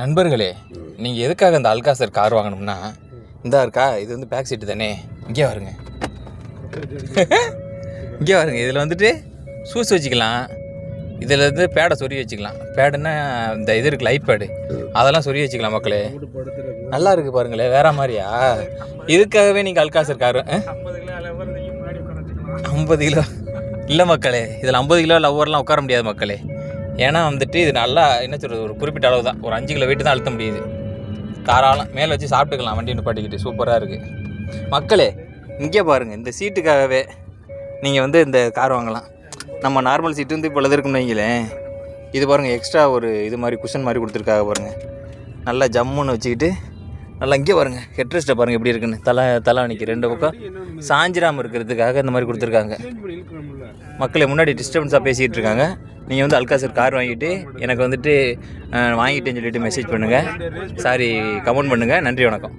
நண்பர்களே நீங்கள் எதுக்காக இந்த அல்காசர் கார் வாங்கணும்னா இந்தா இருக்கா இது வந்து பேக் சீட்டு தானே இங்கே வருங்க. இங்கே வருங்க இதில் வந்துட்டு ஷூஸ் வச்சுக்கலாம். இதில் இருந்து பேடை சொறி வச்சுக்கலாம். பேடுன்னா இந்த இது இருக்குது லைட் பேடு அதெல்லாம் சொறி வச்சுக்கலாம் மக்களே. நல்லா இருக்குது பாருங்களேன் வேற மாதிரியா? இதுக்காகவே நீங்கள் அல்காசர் கார் ஐம்பது கிலோ இல்லை மக்களே இதில் ஐம்பது கிலோ லவ்வர்லாம் உட்கார முடியாது மக்களே. ஏன்னா வந்துட்டு இது நல்லா என்ன சொல்கிறது ஒரு குறிப்பிட்ட அளவு தான். ஒரு அஞ்சு கிலோ வெயிட்டு தான் அழுத்த முடியுது. தாராளம் மேலே வச்சு சாப்பிட்டுக்கலாம். வண்டி நிப்பாட்டிக்கிட்டு சூப்பராக இருக்குது மக்களே இங்கே பாருங்கள் இந்த சீட்டுக்காகவே நீங்கள் வந்து இந்த கார் வாங்கலாம். நம்ம நார்மல் சீட்டு வந்து இப்போ இருக்குன்னு வைங்களேன். இது பாருங்கள் எக்ஸ்ட்ரா ஒரு இது மாதிரி குஷன் மாதிரி கொடுத்துருக்காங்க பாருங்கள் நல்லா ஜம்முன்னு வச்சுக்கிட்டு நல்லா இங்கே பாருங்கள் ஹெட்ரெஸ்ட்டை பாருங்கள் எப்படி இருக்குன்னு. தலை தலை நிற்கி ரெண்டு பக்கம். சாஞ்சிராமல் இருக்கிறதுக்காக இந்த மாதிரி கொடுத்துருக்காங்க. மக்களை முன்னாடி டிஸ்டர்பன்ஸாக பேசிகிட்டு இருக்காங்க. நீங்கள் வந்து அல்காசர் கார் வாங்கிட்டு எனக்கு வந்துட்டு வாங்கிட்டேன்னு சொல்லிட்டு மெசேஜ் பண்ணுங்கள் சாரி கமெண்ட் பண்ணுங்கள் நன்றி வணக்கம்.